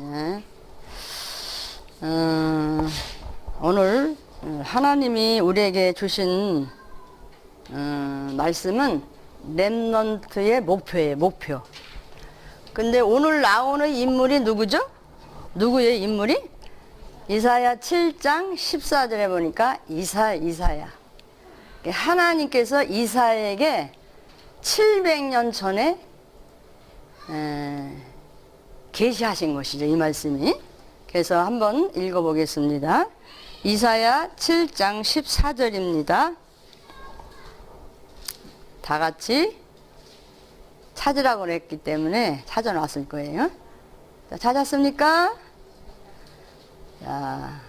네. 어, 오늘 하나님이 우리에게 주신 어, 말씀은 랩넌트의 목표예요, 목표. 근데 오늘 나오는 인물이 누구죠? 누구예요, 인물이? 이사야 7장 14절에 보니까 이사, 이사야. 하나님께서 이사에게 700년 전에 에, 계시하신 것이죠, 이 말씀이. 그래서 한번 읽어보겠습니다. 이사야 7장 14절입니다. 다 같이 찾으라고 그랬기 때문에 찾아놨을 거예요. 자, 찾았습니까? 자,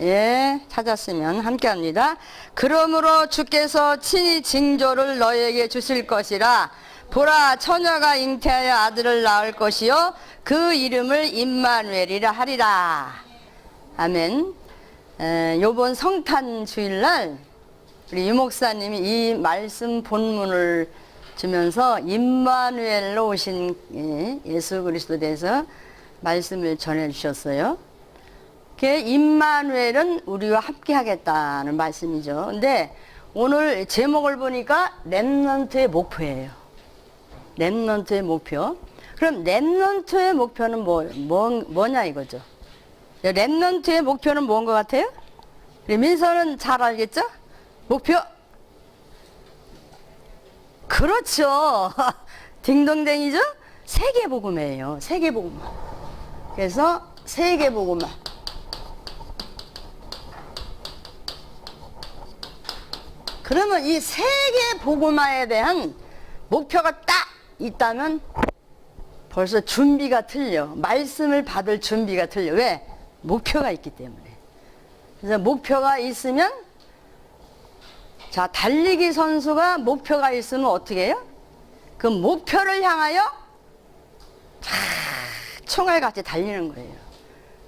예, 찾았으면 함께 합니다. 그러므로 주께서 친히 징조를 너에게 주실 것이라. 보라, 처녀가 잉태하여 아들을 낳을 것이요. 그 이름을 임마누엘이라 하리라. 아멘. 에, 요번 성탄 주일날 우리 유 목사님이 이 말씀 본문을 주면서 임마누엘로 오신 예, 예수 그리스도에 대해서 말씀을 전해 주셨어요. 그 임마누엘은 우리와 함께 하겠다는 말씀이죠. 근데 오늘 제목을 보니까 랩넌트의 목표예요. 랩넌트의 목표. 그럼 랩넌트의 목표는 뭐, 뭐 뭐냐 이거죠. 랩넌트의 목표는 뭔 것 같아요? 민서는 잘 알겠죠? 목표. 그렇죠. 딩동댕이죠? 세계복음이에요. 세계복음. 그래서 세계복음만. 그러면 이 세계 복음화에 대한 목표가 딱 있다면 벌써 준비가 틀려. 말씀을 받을 준비가 틀려. 왜? 목표가 있기 때문에. 그래서 목표가 있으면 자, 달리기 선수가 목표가 있으면 어떻게 해요? 그 목표를 향하여 쫙 총알같이 달리는 거예요.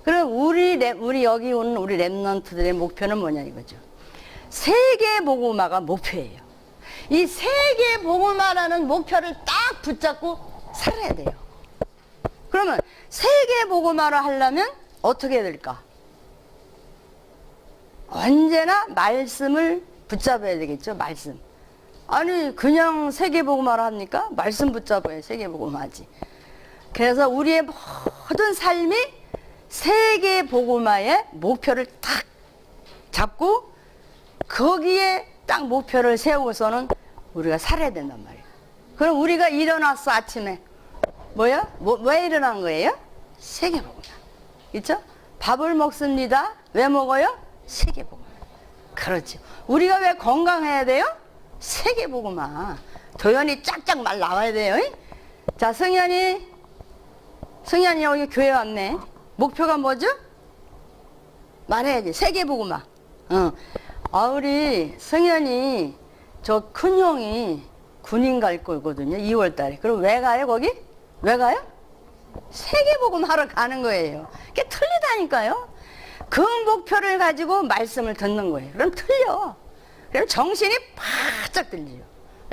그럼 우리 랩, 우리 여기 오는 우리 랩런트들의 목표는 뭐냐 이거죠. 세계 복음화가 목표예요. 이 세계 복음화라는 목표를 딱 붙잡고 살아야 돼요. 그러면 세계 복음화를 하려면 어떻게 해야 될까? 언제나 말씀을 붙잡아야 되겠죠, 말씀. 아니, 그냥 세계 복음화를 합니까? 말씀 붙잡아야 세계 복음화지. 그래서 우리의 모든 삶이 세계 복음화의 목표를 딱 잡고 거기에 딱 목표를 세우고서는 우리가 살아야 된단 말이에요. 그럼 우리가 일어났어 아침에 뭐야? 뭐, 왜 일어난 거예요? 세계 복음화. 있죠? 밥을 먹습니다. 왜 먹어요? 세계 복음화. 그렇죠. 우리가 왜 건강해야 돼요? 세계 복음화. 도연이 쫙쫙 말 나와야 돼요. 자, 승현이 승현이 여기 교회 왔네. 목표가 뭐죠? 말해야지. 세계 복음화. 어. 아, 우리 승현이 저 큰 형이 군인 갈 거거든요. 2월 달에. 그럼 왜 가요, 거기? 왜 가요? 세계복음 하러 가는 거예요. 그게 틀리다니까요. 그 목표를 가지고 말씀을 듣는 거예요. 그럼 틀려. 그럼 정신이 바짝 들리죠.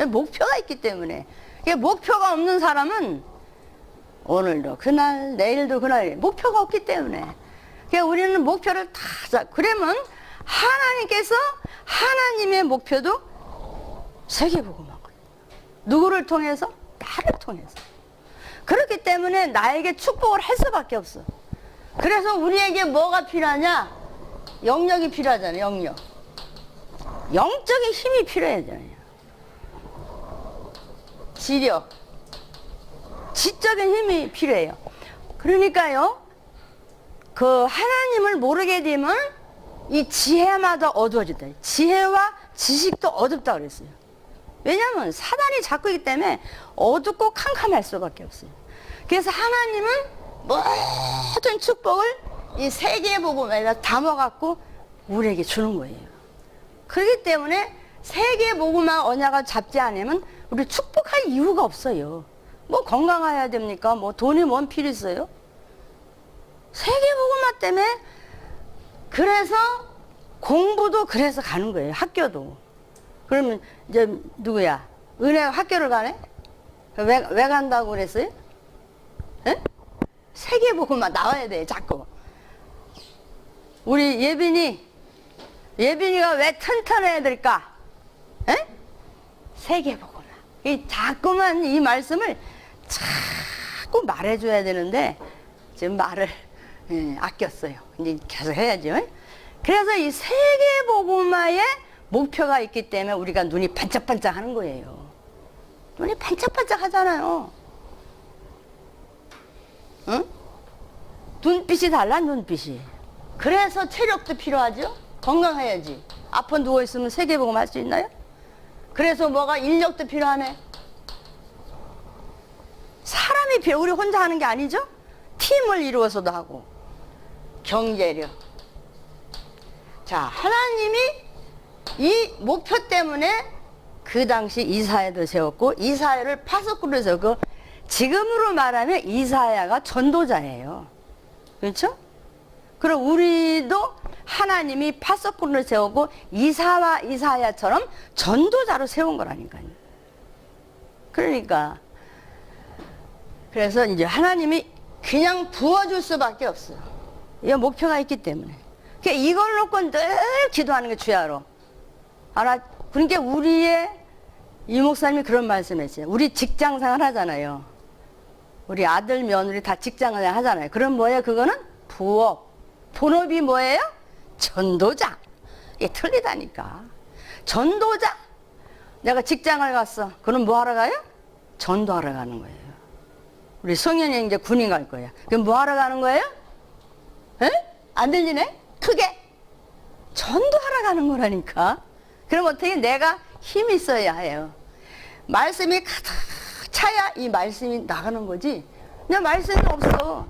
목표가 있기 때문에. 이게 목표가 없는 사람은 오늘도 그날, 내일도 그날 목표가 없기 때문에. 그러니까 우리는 목표를 다 잡. 그러면 하나님께서 하나님의 목표도 세계복음한 거예요. 누구를 통해서? 나를 통해서. 그렇기 때문에 나에게 축복을 할 수밖에 없어. 그래서 우리에게 뭐가 필요하냐? 영역이 필요하잖아요, 영역. 영적인 힘이 필요하잖아요. 지력. 지적인 힘이 필요해요. 그러니까요, 그 하나님을 모르게 되면 이 지혜마다 어두워진다. 지혜와 지식도 어둡다 그랬어요. 왜냐하면 사단이 잡고 있기 때문에 어둡고 캄캄할 수밖에 없어요. 그래서 하나님은 모든 축복을 이 세계 복음에다 담아갖고 우리에게 주는 거예요. 그렇기 때문에 세계 복음만 언약을 잡지 않으면 우리 축복할 이유가 없어요. 뭐 건강해야 됩니까? 뭐 돈이 뭔 필요 있어요? 세계 복음화 때문에 그래서 공부도 그래서 가는 거예요. 학교도. 그러면 이제 누구야? 은혜 학교를 가네? 왜, 왜 간다고 그랬어요? 세계복음만 나와야 돼 자꾸. 우리 예빈이 예빈이가 왜 튼튼해야 될까? 에? 세계복음만. 이 자꾸만 이 말씀을 자꾸 말해줘야 되는데 지금 말을 예, 아꼈어요. 이제 계속 해야죠. 그래서 이 세계복음화의 목표가 있기 때문에 우리가 눈이 반짝반짝 하는 거예요. 눈이 반짝반짝 하잖아요. 응? 눈빛이 달라, 눈빛이. 그래서 체력도 필요하죠? 건강해야지. 아파 누워있으면 세계복음 할수 있나요? 그래서 뭐가 인력도 필요하네. 사람이 우리 혼자 하는 게 아니죠? 팀을 이루어서도 하고. 경제력. 자, 하나님이 이 목표 때문에 그 당시 이사야도 세웠고 이사야를 파석구로 세웠고 지금으로 말하면 이사야가 전도자예요. 그렇죠? 그럼 우리도 하나님이 파석구를 세우고 이사와 이사야처럼 전도자로 세운 거라니까요. 그러니까 그래서 이제 하나님이 그냥 부어줄 수밖에 없어요. 이 목표가 있기 때문에. 그러니까 이걸 놓고 늘 기도하는 게 주야로. 알아? 그러니까 우리의 이 목사님이 그런 말씀했어요. 우리 직장 생활 하잖아요. 우리 아들, 며느리 다 직장 생활 하잖아요. 그럼 뭐예요? 그거는 부업. 본업이 뭐예요? 전도자. 이게 틀리다니까. 전도자. 내가 직장을 갔어. 그럼 뭐 하러 가요? 전도하러 가는 거예요. 우리 성현이 이제 군인 갈 거야. 그럼 뭐 하러 가는 거예요? 에? 안 들리네? 크게. 전도하러 가는 거라니까. 그럼 어떻게 내가 힘이 있어야 해요. 말씀이 가득 차야 이 말씀이 나가는 거지. 내 말씀이 없어.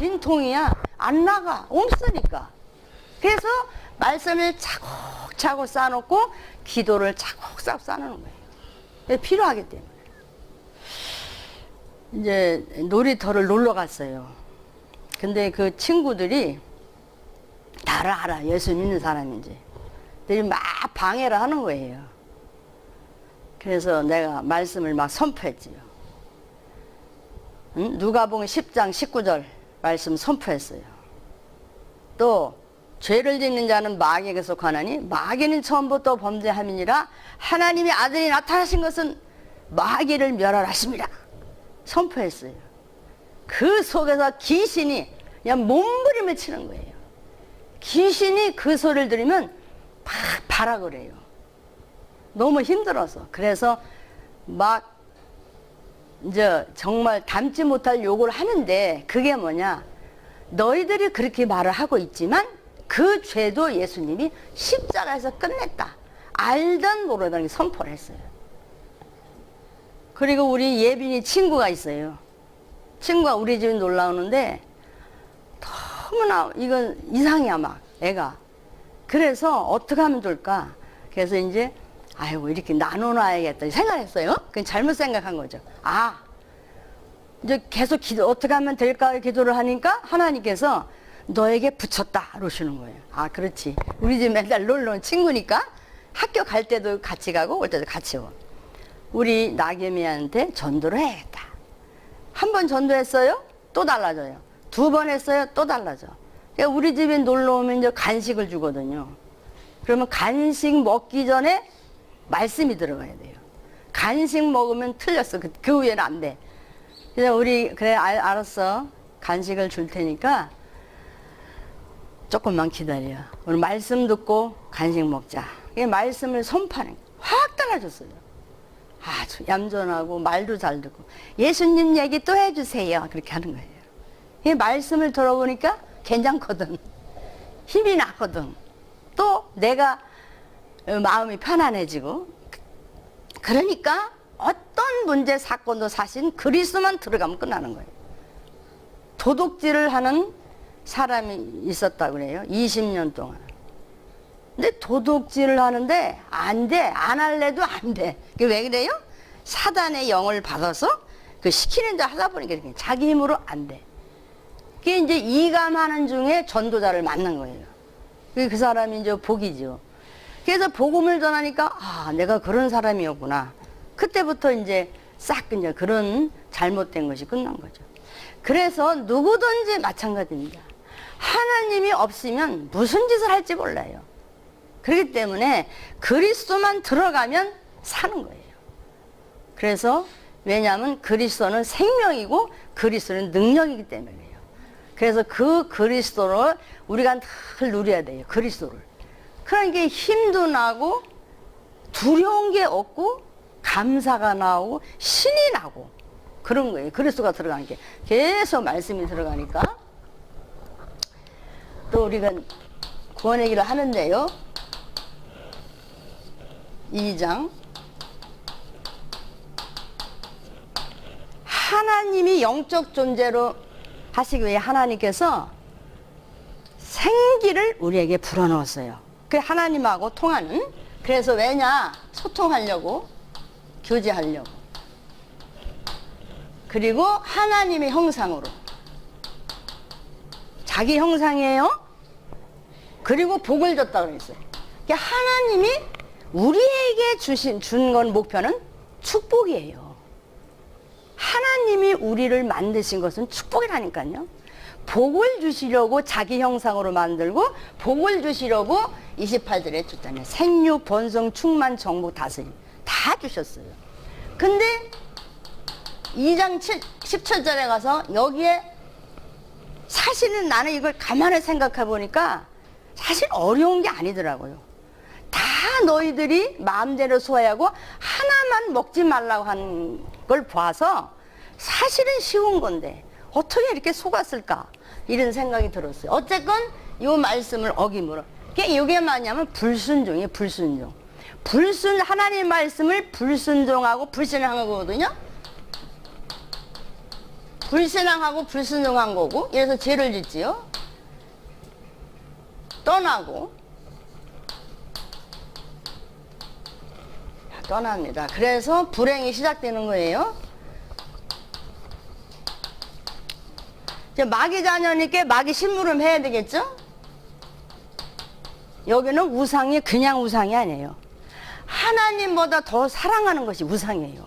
빈통이야. 안 나가. 없으니까. 그래서 말씀을 차곡차곡 쌓아놓고 기도를 차곡차곡 쌓아놓는 거예요. 필요하기 때문에. 이제 놀이터를 놀러 갔어요. 근데 그 친구들이 나를 알아. 예수 믿는 사람인지. 들이 막 방해를 하는 거예요. 그래서 내가 말씀을 막 선포했지요. 응? 누가복음 10장 19절 말씀 선포했어요. 또 죄를 짓는 자는 마귀에게 속하나니 마귀는 처음부터 범죄함이니라 하나님의 아들이 나타나신 것은 마귀를 멸하라십니다. 선포했어요. 그 속에서 귀신이 그냥 몸부림을 치는 거예요. 귀신이 그 소리를 들으면 막 바라 그래요. 너무 힘들어서. 그래서 막 이제 정말 담지 못할 욕을 하는데 그게 뭐냐. 너희들이 그렇게 말을 하고 있지만 그 죄도 예수님이 십자가에서 끝냈다. 알던 모르던 선포를 했어요. 그리고 우리 예빈이 친구가 있어요. 친구가 우리 집에 놀러 오는데 너무나 이건 이상이야 막 애가. 그래서 어떻게 하면 좋을까? 그래서 이제 아이고 이렇게 나눠놔야겠다 생각했어요. 그건 잘못 생각한 거죠. 아 이제 계속 기도 어떻게 하면 될까 기도를 하니까 하나님께서 너에게 붙였다 그러시는 거예요. 아 그렇지. 우리 집 맨날 놀러 온 친구니까 학교 갈 때도 같이 가고 올 때도 같이 오. 우리 나겸이한테 전도를 해야겠다. 한 번 전도했어요? 또 달라져요. 두 번 했어요? 또 달라져. 그러니까 우리 집에 놀러 오면 이제 간식을 주거든요. 그러면 간식 먹기 전에 말씀이 들어가야 돼요. 간식 먹으면 틀렸어. 그, 그 후에는 안 돼. 그래서 우리 그래 알, 알았어. 간식을 줄 테니까 조금만 기다려. 오늘 말씀 듣고 간식 먹자. 이 말씀을 선파는 확 달라졌어요. 아주 얌전하고 말도 잘 듣고 예수님 얘기 또 해주세요. 그렇게 하는 거예요. 이 말씀을 들어보니까 괜찮거든. 힘이 나거든. 또 내가 어, 마음이 편안해지고 그러니까 어떤 문제 사건도 사실 그리스만 들어가면 끝나는 거예요. 도둑질을 하는 사람이 있었다고 그래요. 20년 동안. 근데 도둑질을 하는데 안 돼. 안 할래도 안 돼. 그게 왜 그래요? 사단의 영을 받아서 그 시키는 데 하다 보니까 이렇게 자기 힘으로 안 돼. 그게 이제 이감하는 중에 전도자를 만난 거예요. 그게 그 사람이 이제 복이죠. 그래서 복음을 전하니까 아 내가 그런 사람이었구나. 그때부터 이제 싹 이제 그런 잘못된 것이 끝난 거죠. 그래서 누구든지 마찬가지입니다. 하나님이 없으면 무슨 짓을 할지 몰라요. 그렇기 때문에 그리스도만 들어가면 사는 거예요. 그래서 왜냐하면 그리스도는 생명이고 그리스도는 능력이기 때문이에요. 그래서 그 그리스도를 우리가 늘 누려야 돼요. 그리스도를. 그러니까 힘도 나고 두려운 게 없고 감사가 나오고 신이 나고 그런 거예요. 그리스도가 들어가는 게 계속 말씀이 들어가니까 또 우리가 구원 얘기를 하는데요. 2장 하나님이 영적 존재로 하시기 위해 하나님께서 생기를 우리에게 불어넣었어요. 그 하나님하고 통하는 그래서 왜냐 소통하려고 교제하려고 그리고 하나님의 형상으로 자기 형상이에요. 그리고 복을 줬다 그랬어요. 그러니까 하나님이 우리에게 주신 준 건 목표는 축복이에요. 하나님이 우리를 만드신 것은 축복이라니까요. 복을 주시려고 자기 형상으로 만들고 복을 주시려고 28절에 줬잖아요. 생육, 번성, 충만, 정복, 다스림 다 주셨어요. 근데 2장 7, 17절에 가서 여기에 사실은 나는 이걸 가만히 생각해 보니까 사실 어려운 게 아니더라고요. 다 너희들이 마음대로 소화하고 하나만 먹지 말라고 한 걸 봐서 사실은 쉬운 건데 어떻게 이렇게 속았을까 이런 생각이 들었어요. 어쨌건 이 말씀을 어김으로 이게 뭐냐면 불순종이에요. 불순종. 불순 하나님 말씀을 불순종하고 불신앙한 거거든요. 불신앙하고 불순종한 거고 이래서 죄를 짓지요. 떠나고 떠납니다. 그래서 불행이 시작되는 거예요. 이제 마귀 자녀니까 마귀 심부름 해야 되겠죠? 여기는 우상이 그냥 우상이 아니에요. 하나님보다 더 사랑하는 것이 우상이에요.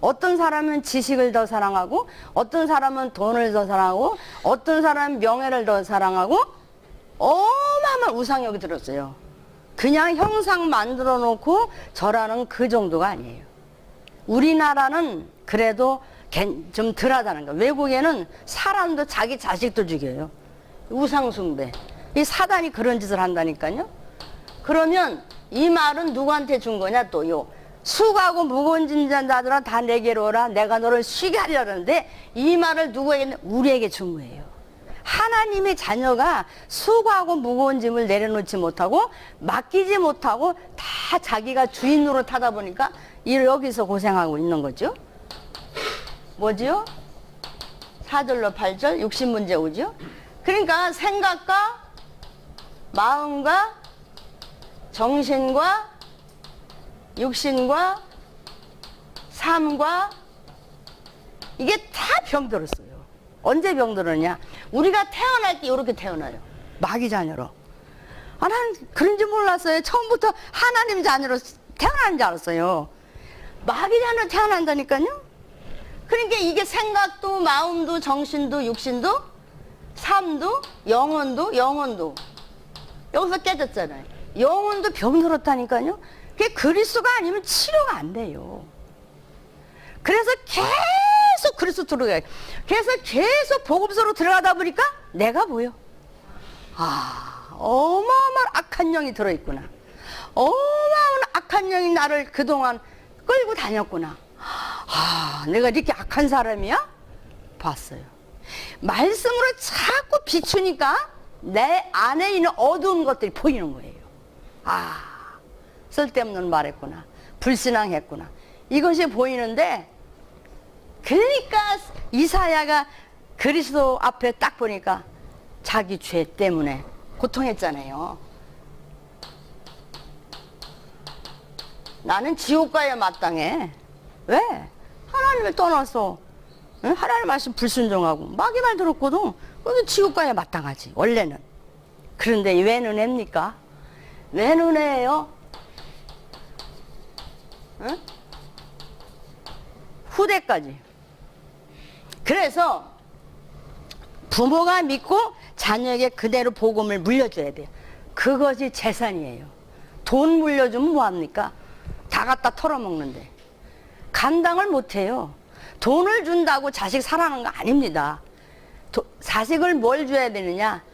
어떤 사람은 지식을 더 사랑하고, 어떤 사람은 돈을 더 사랑하고, 어떤 사람은 명예를 더 사랑하고, 어마어마한 우상 여기 들었어요. 그냥 형상 만들어 놓고 절하는 그 정도가 아니에요. 우리나라는 그래도 괜- 좀 덜하다는 거. 외국에는 사람도 자기 자식도 죽여요. 우상숭배. 이 사단이 그런 짓을 한다니까요. 그러면 이 말은 누구한테 준 거냐 또 요. 수고하고 무거운 짐자들아 다 내게로 오라. 내가 너를 쉬게 하려는데 이 말을 누구에게 우리에게 준 거예요. 하나님의 자녀가 수고하고 무거운 짐을 내려놓지 못하고 맡기지 못하고 다 자기가 주인으로 타다 보니까 이 여기서 고생하고 있는 거죠. 뭐지요? 4절로 8절 60문제 오죠? 그러니까 생각과 마음과 정신과 육신과 삶과 이게 다 병들었어요. 언제 병들었냐? 우리가 태어날 때 이렇게 태어나요. 마귀 자녀로. 아, 난 그런 줄 몰랐어요. 처음부터 하나님 자녀로 태어나는 줄 알았어요. 마귀 자녀로 태어난다니까요? 그러니까 이게 생각도 마음도 정신도 육신도 삶도 영혼도 영혼도 여기서 깨졌잖아요. 영혼도 병들었다니까요. 그게 그리스도가 아니면 치료가 안 돼요. 그래서 계속 그리스도 들어가요. 그래서 계속 복음서로 들어가다 보니까 내가 보여. 아, 어마어마한 악한 영이 들어있구나. 어마어마한 악한 영이 나를 그동안 끌고 다녔구나. 아, 내가 이렇게 악한 사람이야? 봤어요. 말씀으로 자꾸 비추니까 내 안에 있는 어두운 것들이 보이는 거예요. 아, 쓸데없는 말했구나. 불신앙했구나. 이것이 보이는데, 그러니까 이사야가 그리스도 앞에 딱 보니까 자기 죄 때문에 고통했잖아요. 나는 지옥 가야 마땅해. 왜? 하나님을 떠나서 응? 하나님 말씀 불순종하고 마귀 말 들었거든. 그래서 지옥 가야 마땅하지. 원래는. 그런데 왜 눈해입니까? 왜 눈해예요? 응? 후대까지 그래서 부모가 믿고 자녀에게 그대로 복음을 물려줘야 돼요. 그것이 재산이에요. 돈 물려주면 뭐합니까? 다 갖다 털어먹는데. 감당을 못해요. 돈을 준다고 자식 사랑하는 거 아닙니다. 도- 자식을 뭘 줘야 되느냐?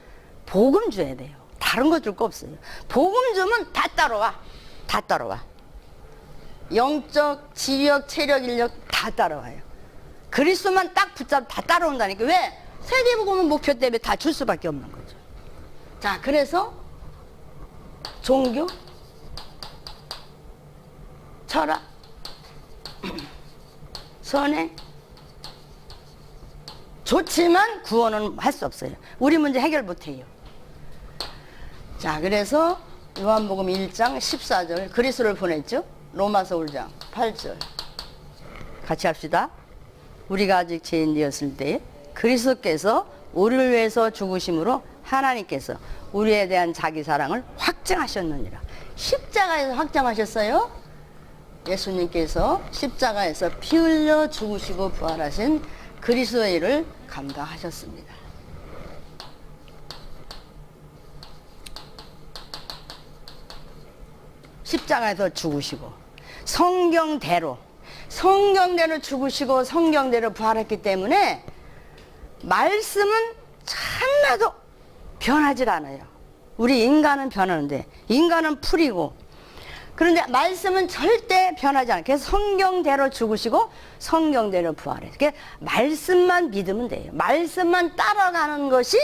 복음 줘야 돼요. 다른 거 줄 거 없어요. 복음 주면 다 따라와. 다 따라와. 영적, 지력, 체력, 인력 다 따라와요. 그리스도만 딱 붙잡 다 따라온다니까. 왜? 세계복음은 목표 때문에 다 줄 수밖에 없는 거죠. 자, 그래서 종교, 철학, 선행, 좋지만 구원은 할 수 없어요. 우리 문제 해결 못 해요. 자, 그래서 요한복음 1장 14절 그리스도를 보냈죠. 로마서 5장 8절. 같이 합시다. 우리가 아직 죄인되었을 때 그리스도께서 우리를 위해서 죽으심으로 하나님께서 우리에 대한 자기 사랑을 확증하셨느니라. 십자가에서 확정하셨어요. 예수님께서 십자가에서 피 흘려 죽으시고 부활하신 그리스도의 일을 감당하셨습니다. 십자가에서 죽으시고 성경대로 성경대로 죽으시고 성경대로 부활했기 때문에 말씀은 참나도 변하질 않아요. 우리 인간은 변하는데 인간은 풀이고 그런데 말씀은 절대 변하지 않아요. 그래서 성경대로 죽으시고 성경대로 부활해. 그 말씀만 믿으면 돼요. 말씀만 따라가는 것이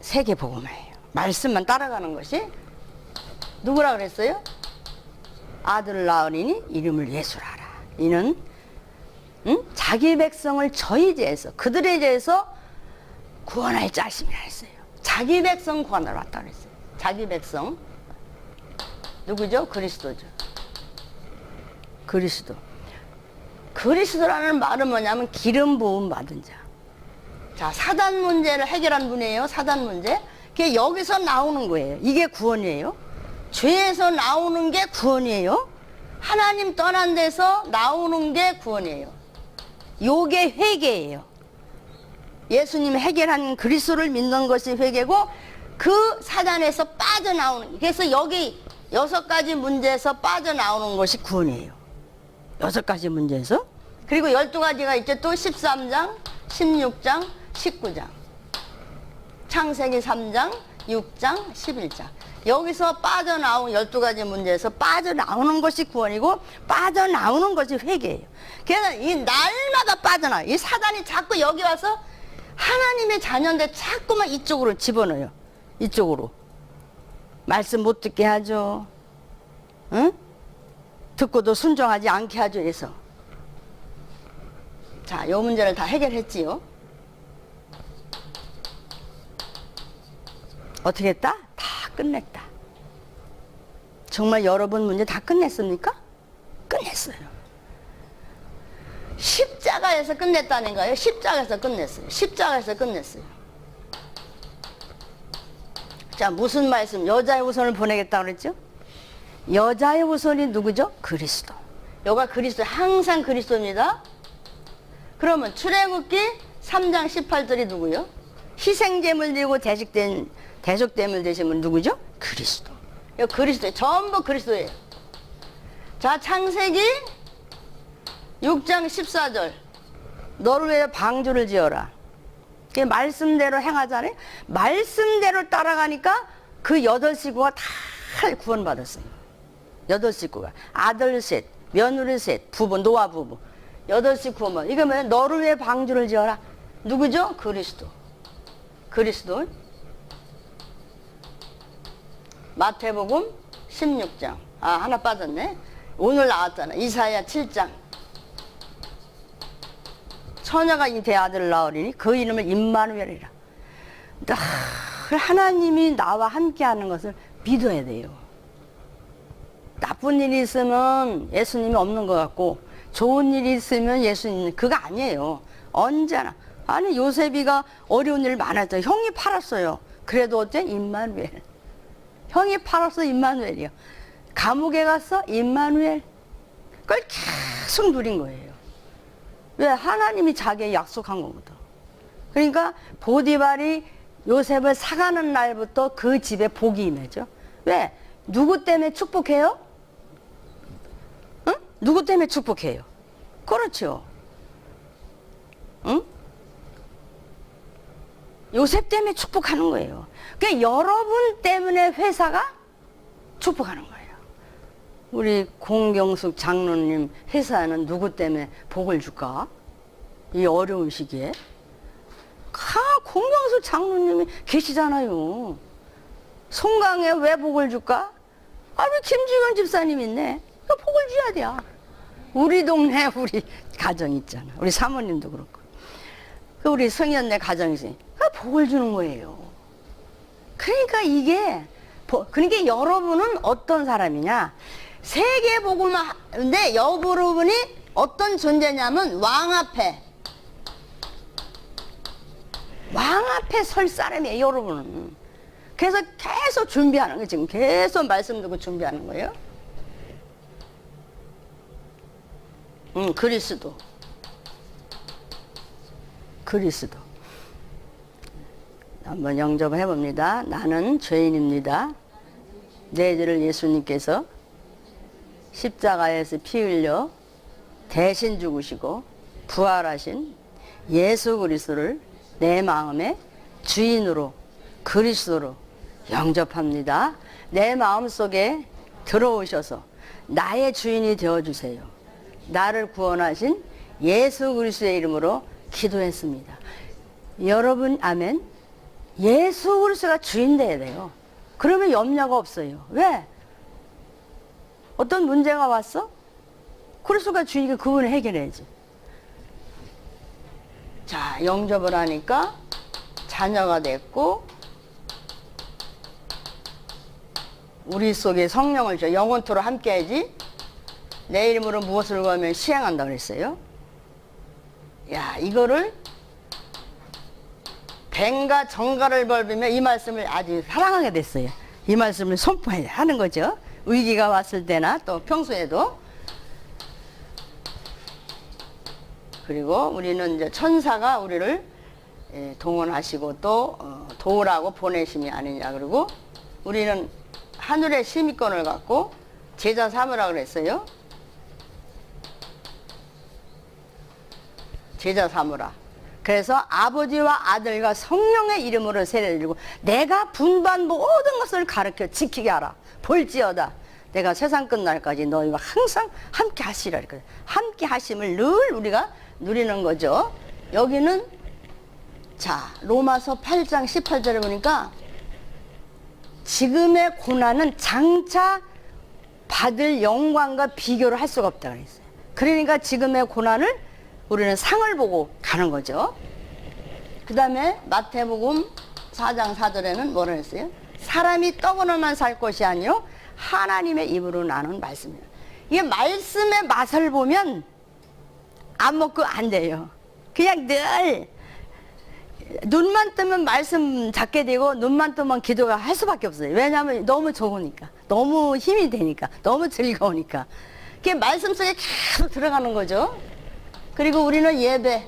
세계 복음이에요. 말씀만 따라가는 것이 누구라 그랬어요? 아들을 낳으리니 이름을 예수라라. 이는 응? 자기 백성을 저희 죄에서 그들의 죄에서 구원할 자심이라 했어요. 자기 백성 구원하러 왔다 그랬어요. 자기 백성 누구죠? 그리스도죠. 그리스도. 그리스도라는 말은 뭐냐면 기름 부음 받은 자. 자, 사단 문제를 해결한 분이에요. 사단 문제. 그게 여기서 나오는 거예요. 이게 구원이에요. 죄에서 나오는 게 구원이에요. 하나님 떠난 데서 나오는 게 구원이에요. 요게 회개예요. 예수님 해결한 그리스도를 믿는 것이 회개고 그 사단에서 빠져나오는 그래서 여기 여섯 가지 문제에서 빠져나오는 것이 구원이에요. 여섯 가지 문제에서 그리고 열두 가지가 있죠. 또 13장, 16장, 19장. 창세기 3장, 6장, 11장. 여기서 빠져나온 12가지 문제에서 빠져나오는 것이 구원이고 빠져나오는 것이 회개예요. 그래서 이 날마다 빠져나와요. 이 사단이 자꾸 여기 와서 하나님의 자녀인데 자꾸만 이쪽으로 집어넣어요. 이쪽으로. 말씀 못 듣게 하죠. 응? 듣고도 순종하지 않게 하죠. 그래서. 자, 요 문제를 다 해결했지요. 어떻게 했다? 다 끝냈다. 정말 여러분 문제 다 끝냈습니까? 끝냈어요. 십자가에서 끝냈다는 거예요. 십자가에서 끝냈어요. 십자가에서 끝냈어요. 자, 무슨 말씀? 여자의 우선을 보내겠다 그랬죠? 여자의 우선이 누구죠? 그리스도. 여가 그리스도, 항상 그리스도입니다. 그러면 출애굽기 3장 18절이 누구요? 희생제물 드리고 대식된 대속됨을 되신 분 누구죠? 그리스도. 이 그리스도 전부 그리스도예요. 자 창세기 6장 14절 너를 위해 방주를 지어라. 그 말씀대로 행하자니 말씀대로 따라가니까 그 여덟 식구가 다 구원받았어요. 여덟 식구가 아들 셋, 며느리 셋, 부부 노아 부부 여덟 식구면 이거 뭐야? 너를 위해 방주를 지어라. 누구죠? 그리스도. 그리스도. 마태복음 16장. 아, 하나 빠졌네. 오늘 나왔잖아. 이사야 7장. 처녀가 이대 아들을 낳으리니 그 이름을 임마누엘이라. 늘 하나님이 나와 함께 하는 것을 믿어야 돼요. 나쁜 일이 있으면 예수님이 없는 것 같고 좋은 일이 있으면 예수님 그거 아니에요. 언제나 아니 요셉이가 어려운 일 많았죠. 형이 팔았어요. 그래도 어째 임마누엘. 형이 팔았어 임마누엘이요. 감옥에 갔어 임마누엘. 그걸 계속 누린 거예요. 왜 하나님이 자기의 약속한 거거든. 그러니까 보디발이 요셉을 사가는 날부터 그 집에 복이 임해죠. 왜? 누구 때문에 축복해요? 응? 누구 때문에 축복해요? 그렇죠. 응? 요셉 때문에 축복하는 거예요. 그러니까 여러분 때문에 회사가 축복하는 거예요. 우리 공경숙 장로님 회사는 누구 때문에 복을 줄까? 이 어려운 시기에. 가 공경숙 장로님이 계시잖아요. 송강에 왜 복을 줄까? 아, 우리 김주경 집사님 있네. 그 복을 줘야 돼. 우리 동네 우리 가정 있잖아. 우리 사모님도 그렇고. 그 우리 성현네 가정이지. 그 복을 주는 거예요. 그러니까 이게 보- 그러니까 여러분은 어떤 사람이냐? 세계 복음만 근데 여러분이 어떤 존재냐면 왕 앞에 왕 앞에 설 사람이에요, 여러분은. 그래서 계속 준비하는 거예요, 지금. 계속 말씀 듣고 준비하는 거예요. 응, 그리스도. 그리스도. 한번 영접을 해봅니다. 나는 죄인입니다. 내 죄를 예수님께서 십자가에서 피 흘려 대신 죽으시고 부활하신 예수 그리스도를 내 마음의 주인으로 그리스도로 영접합니다. 내 마음 속에 들어오셔서 나의 주인이 되어 주세요. 나를 구원하신 예수 그리스도의 이름으로 기도했습니다. 여러분 아멘. 예수 그리스도가 주인 돼야 돼요. 그러면 염려가 없어요. 왜? 어떤 문제가 왔어? 그리스도가 주인이니까 그분을 해결해야지. 자, 영접을 하니까 자녀가 됐고 우리 속에 성령을 줘 영원토로 함께하지. 내 이름으로 무엇을 구하면 시행한다 그랬어요. 야, 이거를 뱀과 정가를 벌비며 이 말씀을 아주 사랑하게 됐어요. 이 말씀을 선포하는 거죠. 위기가 왔을 때나 또 평소에도. 그리고 우리는 이제 천사가 우리를 예, 동원하시고 또 어, 도우라고 보내심이 아니냐. 그리고 우리는 하늘의 심의권을 갖고 제자 삼으라 그랬어요. 제자 삼으라. 그래서 아버지와 아들과 성령의 이름으로 세례드리고 내가 분반 모든 것을 가르쳐 지키게 하라. 볼지어다. 내가 세상 끝날까지 너희와 항상 함께 하시라. 함께 하심을 늘 우리가 누리는 거죠. 여기는 자 로마서 8장 18절에 보니까 지금의 고난은 장차 받을 영광과 비교를 할 수가 없다 그랬어요. 그러니까 지금의 고난을 우리는 상을 보고 가는 거죠. 그 다음에 마태복음 4장 4절에는 뭐라 했어요? 사람이 떡으로만 살 것이 아니요 하나님의 입으로 나는 말씀이에요. 이게 말씀의 맛을 보면 안 먹고 안 돼요. 그냥 늘 눈만 뜨면 말씀 잡게 되고 눈만 뜨면 기도가 할 수밖에 없어요. 왜냐하면 너무 좋으니까, 너무 힘이 되니까, 너무 즐거우니까. 그게 말씀 속에 계속 들어가는 거죠. 그리고 우리는 예배,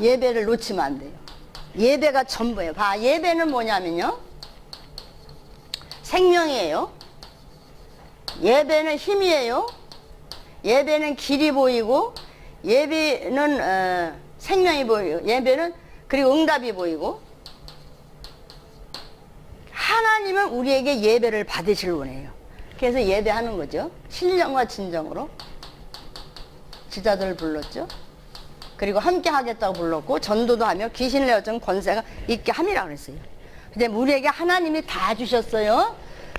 예배를 놓치면 안 돼요. 예배가 전부예요. 봐, 예배는 뭐냐면요. 생명이에요. 예배는 힘이에요. 예배는 길이 보이고, 예배는 어, 생명이 보이고, 예배는 그리고 응답이 보이고, 하나님은 우리에게 예배를 받으실 원해요. 그래서 예배하는 거죠. 신령과 진정으로. 지자들을 불렀죠. 그리고 함께 하겠다고 불렀고 전도도 하며 귀신을 내어준 권세가 있게 함이라 그랬어요. 근데 우리에게 하나님이 다 주셨어요.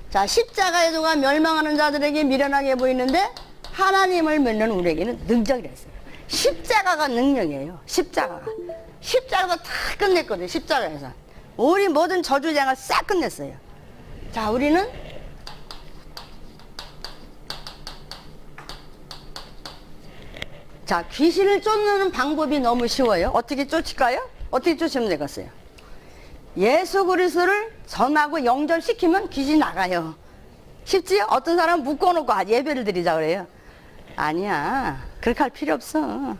자 십자가의 도가 멸망하는 자들에게 미련하게 보이는데 하나님을 믿는 우리에게는 능력이라 했어요. 십자가가 능력이에요. 십자가가. 십자가가 다 끝냈거든요. 십자가에서. 우리 모든 저주쟁을 싹 끝냈어요. 자 우리는 자, 귀신을 쫓는 방법이 너무 쉬워요. 어떻게 쫓을까요? 어떻게 쫓으면 되겠어요? 예수 그리스도를 전하고 영접시키면 귀신 나가요. 쉽지요? 어떤 사람은 묶어놓고 아, 예배를 드리자 그래요. 아니야. 그렇게 할 필요 없어.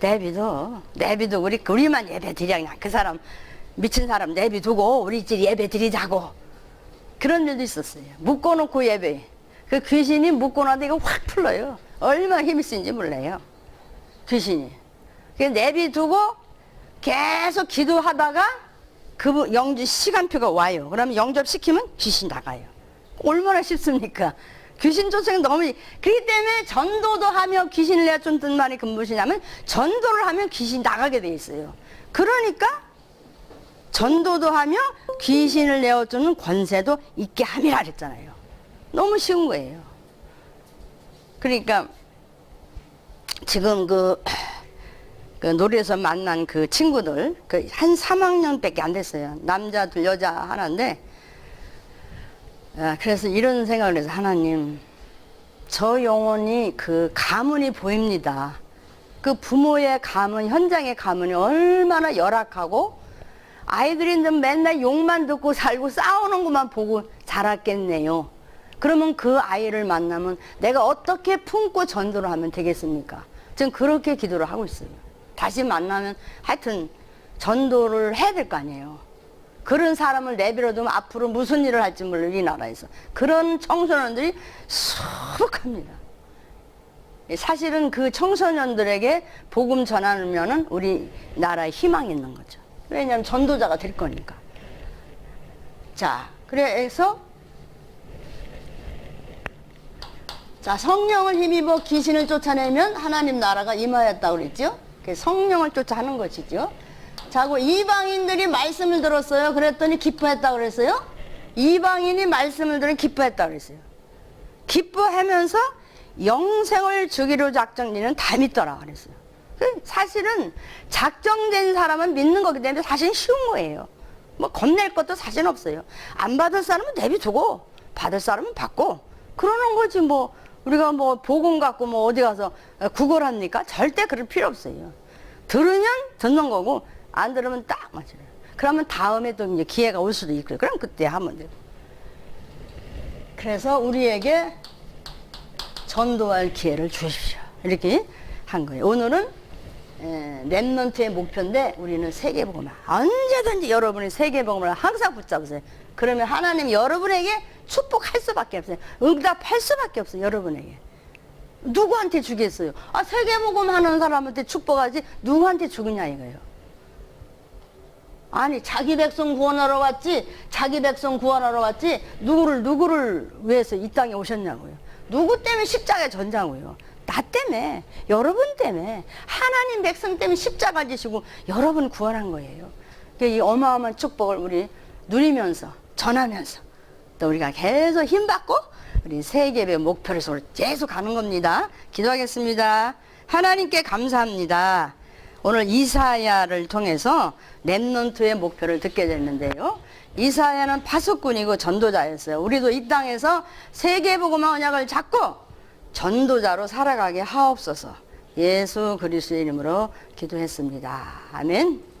내비도, 내비도 우리, 우리만 예배 드려. 그냥 그 사람, 미친 사람 내비두고 우리 집 예배 드리자고. 그런 일도 있었어요. 묶어놓고 예배. 그 귀신이 묶어놔도 이거 확 풀려요. 얼마나 힘이 센지 몰라요. 귀신이. 그 내비두고 계속 기도하다가 그 영주 시간표가 와요. 그러면 영접시키면 귀신 나가요. 얼마나 쉽습니까? 귀신 쫓아가 너무 그렇기 때문에 전도도 하며 귀신을 내쫓는 말이 그 무엇이냐면 전도를 하면 귀신 나가게 돼 있어요. 그러니까 전도도 하며 귀신을 내어주는 권세도 있게 함이라 그랬잖아요. 너무 쉬운 거예요. 그러니까 지금 그, 그 놀이에서 만난 그 친구들 그 한 3학년밖에 안 됐어요. 남자 둘 여자 하나인데 아, 그래서 이런 생각을 해서 하나님 저 영혼이 그 가문이 보입니다. 그 부모의 가문 현장의 가문이 얼마나 열악하고 아이들이 좀 맨날 욕만 듣고 살고 싸우는 것만 보고 자랐겠네요. 그러면 그 아이를 만나면 내가 어떻게 품고 전도를 하면 되겠습니까? 지금 그렇게 기도를 하고 있어요. 다시 만나면 하여튼 전도를 해야 될 거 아니에요. 그런 사람을 내버려 두면 앞으로 무슨 일을 할지 몰라 이 나라에서. 그런 청소년들이 수북합니다. 사실은 그 청소년들에게 복음 전하면은 우리 나라에 희망이 있는 거죠. 왜냐하면 전도자가 될 거니까. 자, 그래서 자 성령을 힘입어 귀신을 쫓아내면 하나님 나라가 임하였다고 그랬죠. 그 성령을 쫓아 하는 것이죠. 자고 이방인들이 말씀을 들었어요. 그랬더니 기뻐했다고 그랬어요. 이방인이 말씀을 들은 기뻐했다고 그랬어요. 기뻐하면서 영생을 주기로 작정지는 다 믿더라 그랬어요. 그 사실은 작정된 사람은 믿는 거기 때문에 사실 쉬운 거예요. 뭐 겁낼 것도 사실 없어요. 안 받을 사람은 내비두고 받을 사람은 받고 그러는 거지 뭐 우리가 뭐 복음 갖고 뭐 어디 가서 구걸합니까? 절대 그럴 필요 없어요. 들으면 듣는 거고 안 들으면 딱 맞아요. 그러면 다음에 또 이제 기회가 올 수도 있고요. 그럼 그때 하면 돼요. 그래서 우리에게 전도할 기회를 주십시오. 이렇게 한 거예요. 오늘은 에, 랩런트의 목표인데 우리는 세계복음을 언제든지 여러분이 세계복음을 항상 붙잡으세요. 그러면 하나님 여러분에게 축복할 수밖에 없어요. 응답할 수밖에 없어요. 여러분에게. 누구한테 주겠어요? 아 세계복음 하는 사람한테 축복하지 누구한테 주겠냐 이거예요. 아니 자기 백성 구원하러 왔지 자기 백성 구원하러 왔지 누구를 누구를 위해서 이 땅에 오셨냐고요. 누구 때문에 십자가에 전자고요. 나 때문에 여러분 때문에 하나님 백성 때문에 십자가 지시고 여러분 구원한 거예요. 그이 어마어마한 축복을 우리 누리면서 전하면서 또 우리가 계속 힘받고 우리 세계의 목표를 계속 가는 겁니다. 기도하겠습니다. 하나님께 감사합니다. 오늘 이사야를 통해서 랩넌트의 목표를 듣게 됐는데요. 이사야는 파수꾼이고 전도자였어요. 우리도 이 땅에서 세계복음화 언약을 잡고 전도자로 살아가게 하옵소서. 예수 그리스도의 이름으로 기도했습니다. 아멘.